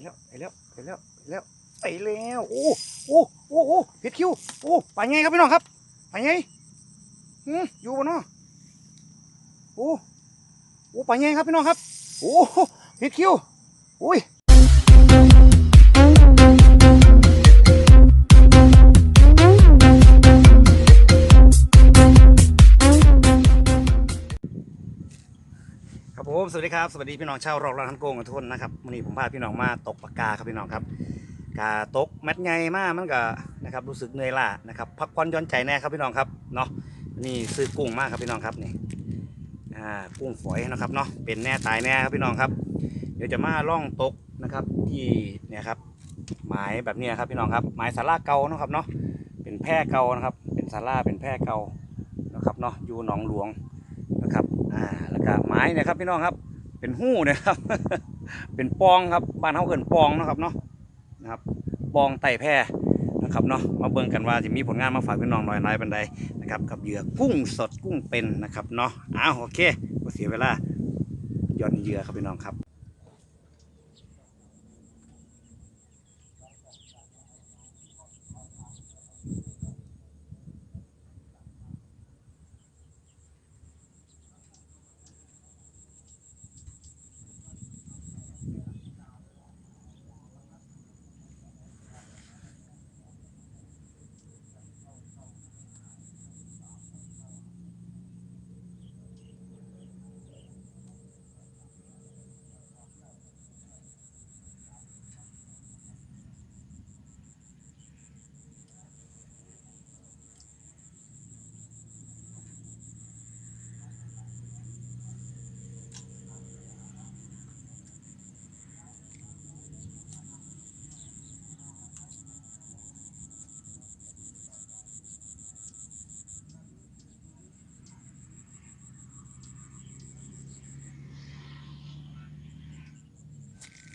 แล้วไปแล้วไปแล้วไปแล้วไปแล้วโอ้โอ้โอ้โอ้เพชรคิวโอ้ไปไงครับพี่น้องครับไปไงอืมอยู่บนนาะโอ้โอ้ไปไงครับพี่น้องครับโอ้เพชรคิวอุ้ย สวัสดีครับ สวัสดีพี่น้องชาวรอกร้านทันโกงทุกคนนะครับวันนี้ผมพาพี่น้องมาตกปากกาครับพี่น้องครับกาตกแมตไงมากมันก็นะครับรู้สึกเหนื่อยล้านะครับพักผ่อนย้อนใจแน่ครับพี่น้องครับเนาะนี่ซื้อกุ้งมากครับพี่น้องครับนี่อ่ากุ้งฝอยนะครับเนาะเป็นแน่ตายแน่ครับพี่น้องครับ เดี๋ยวจะมาล่องตกนะครับที่เนี่ยครับหมายแบบนี้ครับพี่น้องครับหมายสาราเก่านะครับเนาะเป็นแพร่เก่านะครับ เป็นสาราเป็นแพร่เก่านะครับเนาะอยู่หนองหลวง อ่าแล้วก็ไม้เนะครับพี่น้องครับ เป็นหู้นะครับ เป็นปองครับบ้านเขาเอินปองนะครับเนาะนะครับปองไต่แพร่นะครับเนาะมาเบิ่งกันว่าจะมีผลงานมาฝากพี่น้องหน่อยน้อยบันไดนะครับกับเหยื่อกุ้งสดกุ้งเป็นนะครับเนาะอ้าวโอเคก็เสียเวลาย่อนเหยื่อครับพี่น้องครับ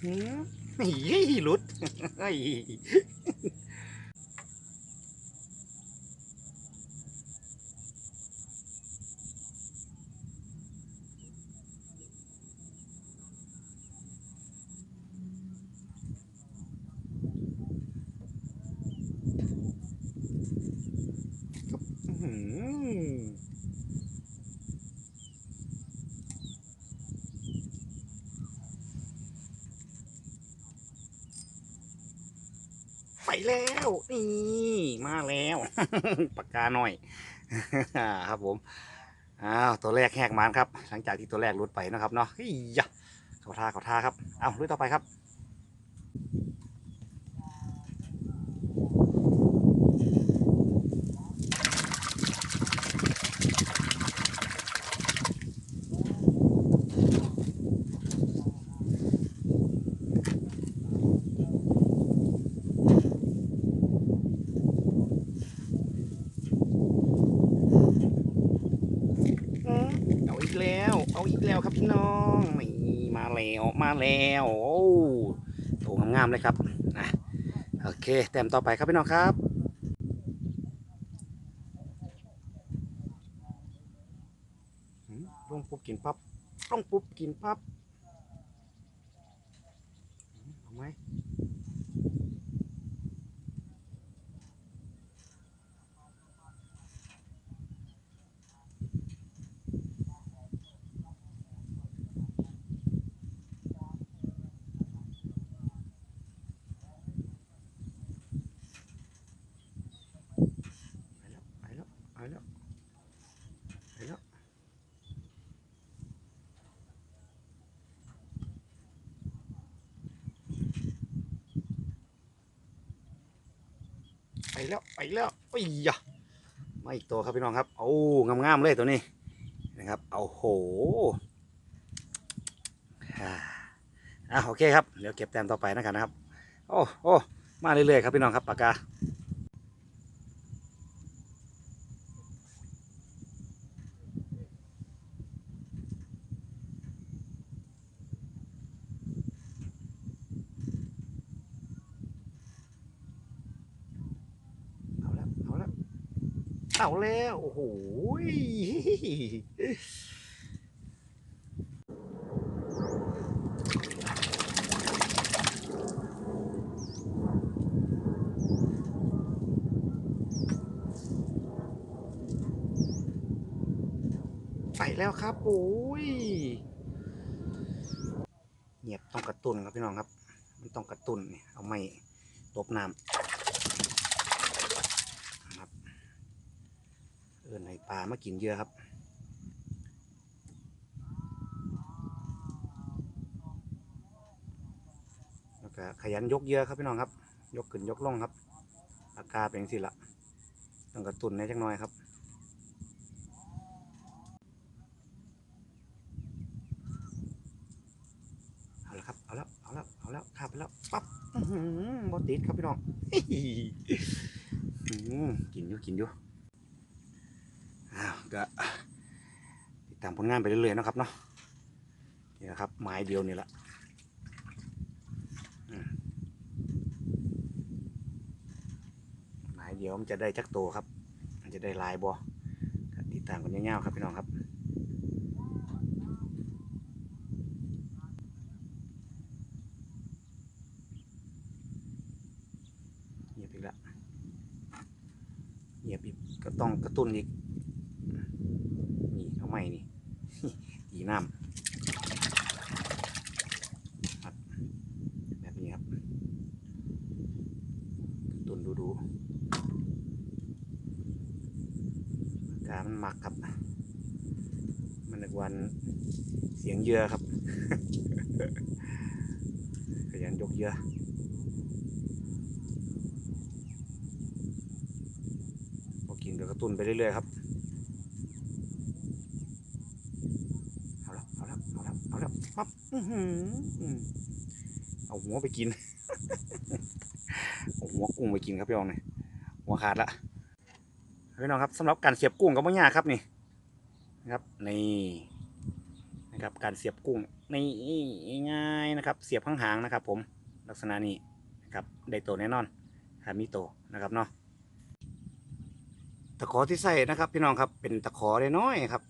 หืมหลุดเฮ้ย อื้อหือไปแล้ว นี่ มา แล้ว ปากกาหน่อย ครับผมอ้าวตัวแรกแหกมันครับ หลังจากที่ตัวแรกลุดไปนะครับเนาะเฮ้ยยะเขาท่าเขาท่าครับ เอาลุยต่อไปครับ อีกแล้ว เอาอีกแล้วครับพี่น้องนี่มาแล้วมาแล้วโอ้โถงามๆเลยครับนะโอเคแต้มต่อไปครับพี่น้องครับหืมลงปุ๊บกินปั๊บลงปุ๊บกินปั๊บหืมเอาไหมไปแล้วไปแล้วไปแล้วไป แล้วไปแล้วไปยะมาอีกตัวครับพี่น้องครับโอ้งามๆเลยตัวนี้นะครับเอาโหอะโอเคครับเดี๋ยวเก็บแต้มต่อไปนะครับนะครับ โอ้โอ้มาเรื่อยๆครับพี่น้องครับปากกาาแล้ว โอ้โหใส่แล้วครับ โอ้ยเงียบต้องกระตุนครับพี่น้องครับ มันต้องกระตุนเนี่ยเอาไม่ตบน้ำ เออในปลามากินเยอะครับแล้วก็ขยันยกเยอะครับพี่น้องครับ ยกขึ้นยกลงครับ อาการเป็นสิละต้องกระตุนในจักน่อยครับเอาละครับเอาแล้วเอาแล้วเอาแล้วข้าบไปแล้วปั๊บอื้อหือบอติดครับพี่น้องอื้อหือกินอยู่กินอยู่อ้าว ก็ติดตามผลงานไปเรื่อยๆนะครับเนาะนี่นะครับไม้เดียวนี่แหละไม้เดียวมันจะได้จักโตครับ มันจะได้ลายบอติดตามกันยาวๆครับพี่น้องครับเงียบอีกแล้วเงียบอีกก็ต้องกระตุ้นอีก ใหม่นี่อีน้ำครับแบบนี้ครับตุนดูดูกาศมันหมักครับ มันกวันเสียงเยอะครับ ขยันยกเยอะพอกินก็กระตุ้นไปเรื่อยๆครับ เอาละเอาละเอาละเอาละ ปั๊บอือหือเอาหัวไปกิน เอาหัวกุ้งไปกินครับพี่น้องเนี่ยหัวขาดละพี่น้องครับสำหรับการเสียบกุ้งก็ไม่ยากครับนี่นะครับนี่นะครับ การเสียบกุ้งนี่ง่ายนะครับ เสียบข้างหางนะครับ ผมลักษณะนี้นะครับได้โตแน่นอนหามีโตนะครับเนาะตะขอที่ใส่นะครับ พี่น้องครับเป็นตะขอได้น้อยครับ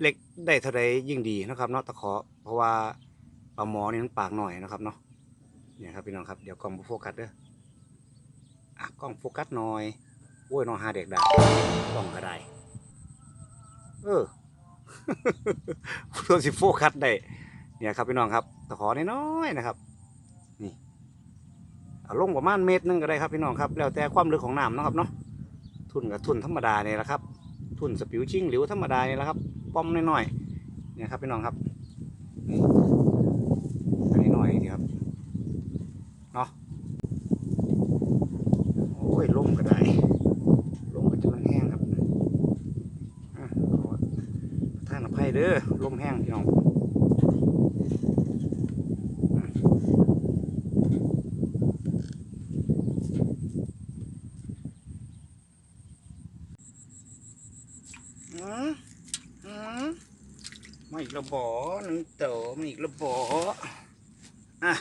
เล็กได้เท่าใดยิ่งดีนะครับเนาะตะขอเพราะว่าปลาหมอนี่มันปากหน่อยนะครับเนาะเนี่ยครับพี่น้องครับเดี๋ยวกล้องโฟกัสเด้ออะกล้องโฟกัสหน่อยโอ้ยน้องหาเด็กดักกล้องก็ได้เออตัวสิโฟกัสได้เนี่ยครับพี่น้องครับตะขอน้อยๆนะครับ นี่เอาลงประมาณเมตรหนึงก็ได้ครับพี่น้องครับ แล้วแต่ความลึกของน้ำนะครับเนาะทุนกับทุนธรรมดาเนี่ยแหละครับ ทุนสปิวชิ่งหรือธรรมดาเนี่ยแหละครับ ป้อมน้อยๆเนี่ยครับพี่น้องครับนี่อันนี้หน่อยดีครับเนาะโอ้ยล่มก็ได้ล่มก็จะมันแห้งครับอะขอท่านอภัยเด้อล่มแห้งพี่น้องอืมอืมอืมมาอีก ระบอหนึ่งต๋อมาอีกระบออะ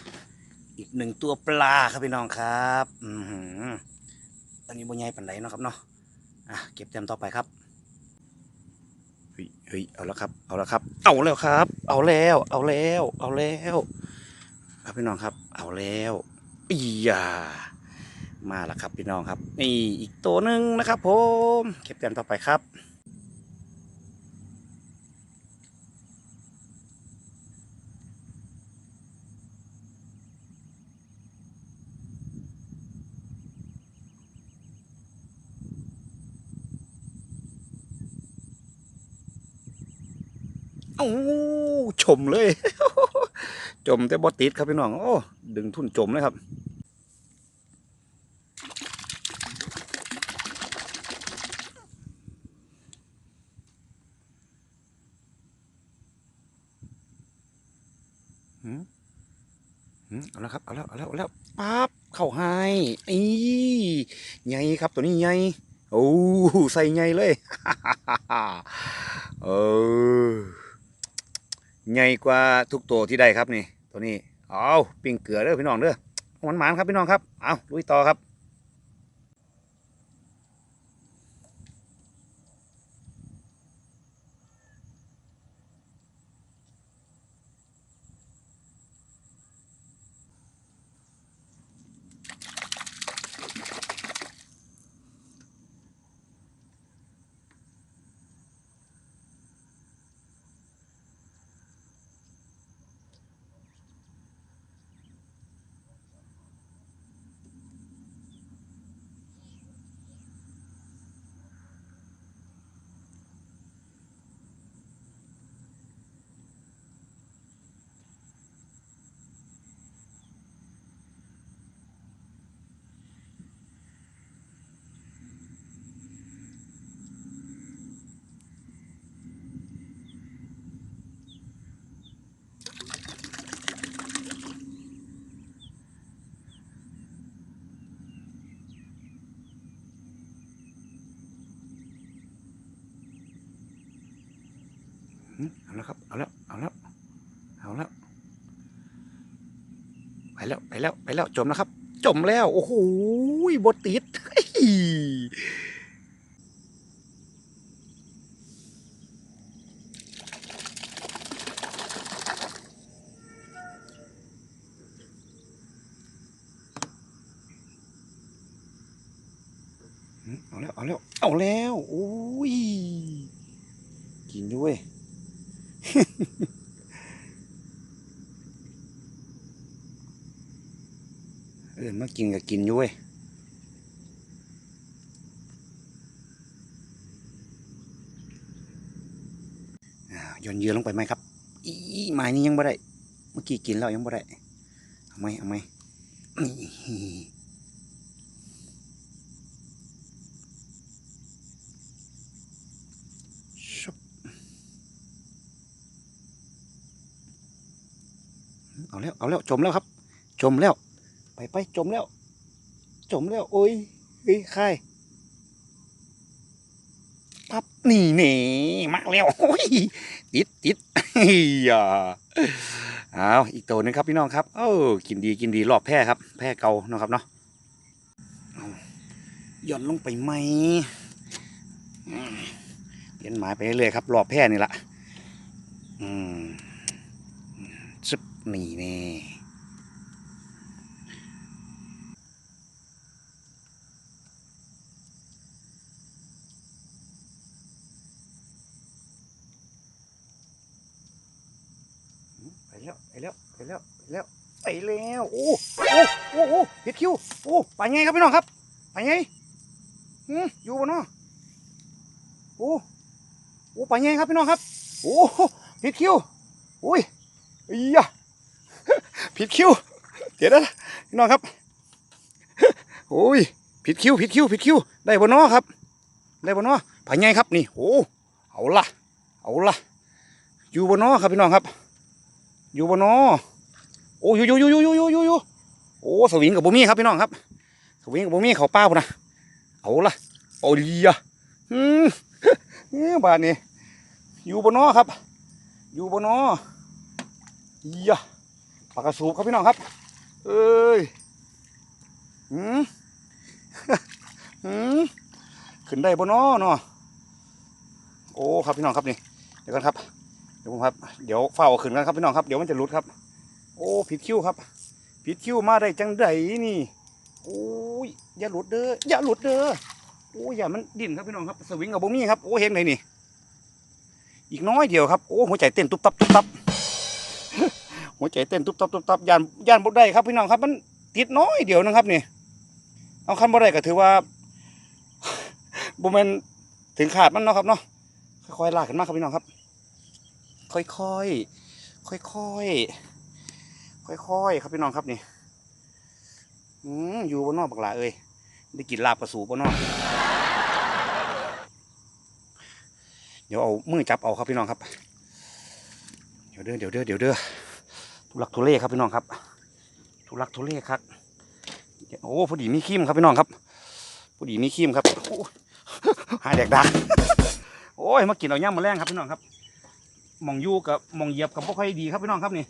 อีกหนึ่งตัวปลาครับพี่น้องครับอือหืออันนี้บนใหญ่ปันไหนเนาะครับเนาะอะเก็บเต็มต่อไปครับเฮ้ยเฮ้ยเอาแล้วครับ เอาแล้วครับ เอาแล้วครับ เอาแล้ว เอาแล้ว เอาแล้วครับพี่น้องครับ เอาแล้วอียามาแล้วครับพี่น้องครับ นี่อีกตัวหนึ่งนะครับ ผม เก็บเต็มต่อไปครับ โอ้ชมเลย จมแต่บอติดครับพี่น้อง โอ้ ดึงทุ่นจมเลยครับหืมหืมเอาแล้วครับ เอาแล้ว เอาแล้ว เอาแล้วปั๊บ เข้าให้อีใหญ่ครับตัวนี้ใหญ่โอ้ ใส่ใหญ่เลย เออ ใหญ่กว่าทุกตัวที่ได้ครับนี่ ตัวนี้ เอาปิ้งเกลือเด้อพี่น้องเด้อหวานหมานๆครับพี่น้องครับ เอาลุยต่อครับ เอาแล้วครับ เอาแล้ว เอาแล้ว เอาแล้ว ไปแล้ว ไปแล้ว ไปแล้ว จมแล้วครับ จมแล้ว โอ้โหบดติด เฮ้ยอืมเอาแล้ว เอาแล้ว เอาแล้วโอ้ย กินด้วย เออมากินกับกินอยู่เว้ยอ่ายนเยือลงไปไหมครับ อีไม้นี้ยังบ่ได้ เมื่อกี้กินแล้วยังบ่ได้ เอาไหมเอาไหมชบเอาแล้ว เอาแล้ว จมแล้วครับ จมแล้ว ไปไปจมแล้ว จมแล้ว โอ้ยเฮ้ยใครปั๊บนี่เน่มาแล้วโอ้ยติดติดเฮียเอาอีกตัวหนึงครับพี่น้องครับเออกินดีกินดีรอบแพร่ครับ แพร่เก่าเนาะครับเนาะหย่อนลงไปไหมเปลี่ยนหมายไปเรื่อยครับ รอบแพร่นี่ละอืมซึบนี่แน่ แล้วไปแล้วไปแล้วไปแล้วไปแล้วโอ้โอ้โอ้โอ้เฮ็ดคิวโอ้ไปไงครับพี่น้องครับ ไปไงหืมอยู่บนนาะโอ้โอ้ไปไงครับพี่น้องครับ โอ้เฮ็ดคิวโอ้ยอียะผิดคิวเดี๋ยวนะพี่น้องครับโอ้ยผิดคิวผิดคิวผิดคิวได้บนนาะครับ ได้บนนาะไปไงครับนี่โอ้เอาละเอาละอยู่บนนาะครับพี่น้องครับ อยู่บนนอโอ้ยอยู่อยู่อยู่อยู่อยู่อยู่อยู่โอ้สวิงกับบุมี่ครับพี่น้องครับ สวิงกับบุมี่เขาป้าพุ่นนะเอาละโอ้ยอะอืมเนี่ยบ้านนี้อยู่บนนอครับ อยู่บนนอยะปากกระสูบครับพี่น้องครับ เอ้ยอืมอืมขึ้นได้บนนอเนาะโอ้ครับพี่น้องครับนี่เดี๋ยวกันครับ ดี๋ยวผมครับเดี๋ยวเฝ้าขึ้นกันครับพี่น้องครับเดี๋ยวมันจะหลุดครับ โอ้ผิดคิ้วครับ ผิดคิ้วมาได้จังไดนี่โอ้ยอย่าหลุดเด้ออย่าหลุดเด้อโอ้ยอย่ามันดิ่นครับพี่น้องครับสวิงกับบ่มีครับโอ้เห็นไหนนี่อีกน้อยเดียวครับโอ้หัวใจเต้นตุ๊บตับตุ๊บตับหัวใจเต้นตุ๊บตับตุ๊บตับยานยานบ่ได้ครับพี่น้องครับ มันติดน้อยเดียวนะครับนี่เอาคันบ่ได้ก็ถือว่าบ่แม่นถึงขาดมันเนาะครับเนาะค่อยๆลากขึ้นมาครับพี่น้องครับ ค่อยค่อยค่อยค่อยค่อยค่อยๆ ครับพี่น้องครับนี่อืมอยู่บนนอกบักหลาเอ้ยได้กินลาบกระสูบนนอกเดี๋ยวเอามือจับเอาครับพี่น้องครับ เดี๋ยวเด้อเดี๋ยวเด้อเดี๋ยวเด้อทุลักทุเลครับพี่น้องครับ ทุลักทุเลครับโอ้พอดีมีขี้มครับพี่น้องครับพอดีมีขี้มครับหาแดกดักโอ้ยมากินเอาย่างมาแรงครับพี่น้องครับ มองยู่กับหมองเหยียบกับพวกใครดีครับพี่น้องครับนี่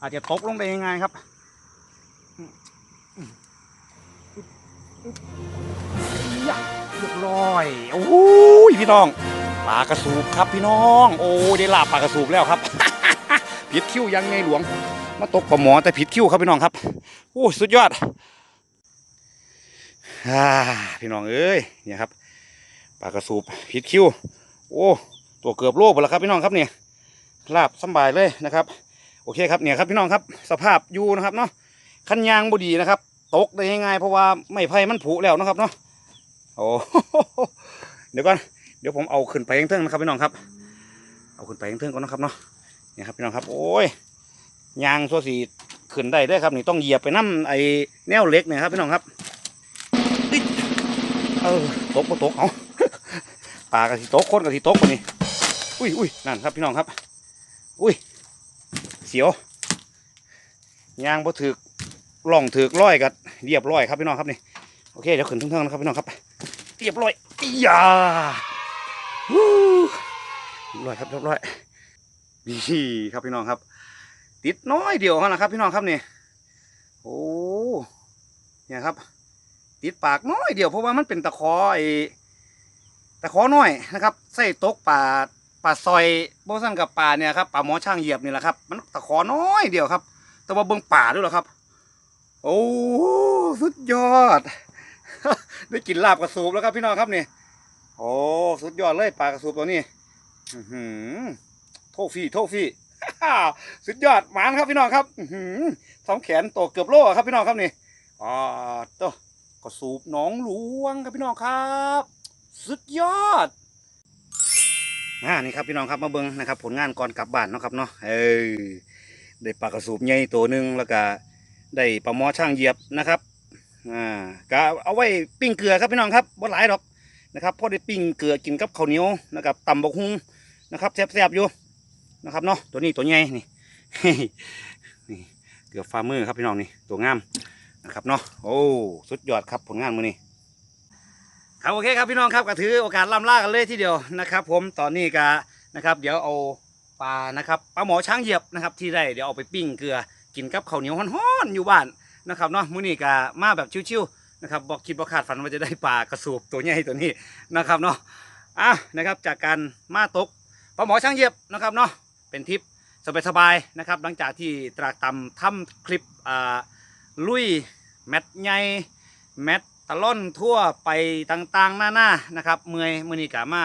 อาจจะตกลงได้ยังไงครับยะเรียบร้อย โอ้ยพี่น้องปลากระสูบครับพี่น้อง โอ้ได้ลาบปลากระสูบแล้วครับผิดคิ้วยังไงหลวง มาตกปลาหมอแต่ผิดคิ้วครับพี่น้องครับโอ้สุดยอดอพี่น้องเอ้ยเนี่ยครับปลากระสูบผิดคิ้ว โอ้ตัวเกือบโลหมดแล้วครับพี่น้องครับเนี่ย ลาบสบายเลยนะครับโอเคครับเนี่ยครับพี่น้องครับสภาพอยู่นะครับเนาะคันยางบดีนะครับ ตกได้ง่ายๆเพราะว่าไม่ไผ่มันผุแล้วนะครับเนาะโอ้เดี๋ยวก่อนเดี๋ยวผมเอาขึ้นไปยังเทิงนะครับพี่น้องครับ เอาขึ้นไปยังเทิงก่อนนะครับเนาะเนี่ยครับพี่น้องครับ โอ้ยยางสัวสีขึ้นได้ได้ครับนี่ต้องเหยียบไปน้ำไอ้แนวเล็กเนี่ยครับพี่น้องครับเออตกก็ตกเอาปลากระสีตกคนกระสีตกคนนี้อุ้ยอุ้ยนั่นครับพี่น้องครับ อุ้ย เสียวยางบ่ถือกล่องถือกร้อยกันเรียบร้อยครับพี่น้องครับนี่โอเคเดี๋ยวขึ้นทุ่งๆนะครับพี่น้องครับ เรียบร้อยอียาฮู้ร้อยครับเรียบร้อยนี่ครับพี่น้องครับ ติดน้อยเดียวนั้นครับ พี่น้องครับนี่โอ้เนี่ยครับ ติดปากน้อยเดียวเพราะว่ามันเป็นตะขอไอ้ตะขอน้อยนะครับใส่ตกป่า ป่าซอยโบซันกับป่าเนี่ยครับป่าหมอช่างเหยียบนี่แหละครับ มันตะขอน้อยเดียวครับ แต่ว่าเบิ่งป่าด้วยเหรอครับ โอ้สุดยอด ได้กินลาบกระสูบแล้วครับพี่น้องครับนี่โอ้สุดยอดเลยปลากระสูบตัวนี้หือโทษฟรีโทษฟรีสุดยอดหมานครับพี่น้องครับหือสองแขนโตเกือบโลครับพี่น้องครับนี่อ่าโตกระสูบหนองหลวงครับพี่น้องครับ สุดยอด อ่านี่ครับพี่น้องครับมาเบิ้งนะครับ ผลงานก่อนกลับบ้านเนาะครับเนาะเออได้ปลากระสูบใหญ่ตัวหนึ่งแล้วก็ได้ปลาหมอช่างเหยียบนะครับอ่าก็เอาไว้ปิ้งเกลือครับพี่น้องครับบ่หลายดอกนะครับพอได้ปิ้งเกลือกินกับข้าวเหนียวนะครับตำบกฮุงนะครับแซ่บๆอยู่นะครับเนาะตัวนี้ตัวใหญ่นี่นี่เกลือฟาร์มเมอร์ครับพี่น้องนี่ตัวงามนะครับเนาะโอ้สุดยอดครับผลงานมือนี้ ครับโอเคครับพี่น้องครับก็ถือโอกาสล่ำล่ากันเลยทีเดียวนะครับ ผมตอนนี้ก็นะครับเดี๋ยวเอาปลานะครับปลาหมอช้างเหยียบนะครับที่ได้เดี๋ยวเอาไปปิ้งเกลือกินกับข้าวเหนียวฮ้อนๆอยู่บ้านนะครับเนาะมื้อนี้ก็มาแบบชิวๆนะครับบอกคิดบอกขาดฝันว่าจะได้ปลากระสูบตัวใหญ่ตัวนี้นะครับเนาะอะนะครับจากการมาตกปลาหมอช้างเหยียบนะครับเนาะเป็นทริปสบายๆนะครับหลังจากที่ตรากตำทำคลิปอ่าลุยแมตใหญ่แมต ตะล่อนทั่วไปต่างๆ หน้าๆนะครับ เมื่อยมือนี้กะมา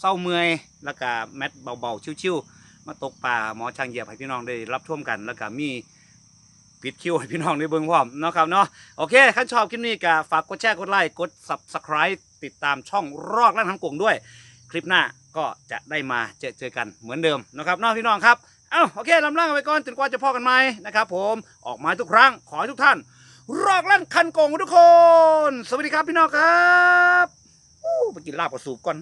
เศร้าเมื่อยแล้วก็แมตเบาๆ ชิวๆมาตกปลาหมอช่างเหยียบให้พี่น้องได้รับชมกัน แล้วก็มีปิดคิวให้พี่น้องได้เบิ่งพร้อมเนาะครับเนาะโอเคถ้าชอบคลิปนี้ก็ฝากกดแชร์กดไลค์กด subscribe ติดตามช่องรอกลั่นทั้งกลุ่มด้วย คลิปหน้าก็จะได้มาเจอเจอกันเหมือนเดิมนะครับเนาะพี่น้องครับเอ้าโอเคลำล่างไปก่อนจนกว่าจะพอกันไหมนะครับผมออกมาทุกครั้งขอให้ทุกท่าน รอกลั่นคันโกงทุกคน สวัสดีครับพี่น้องครับอู้ไปกินลาบกับสูบก่อน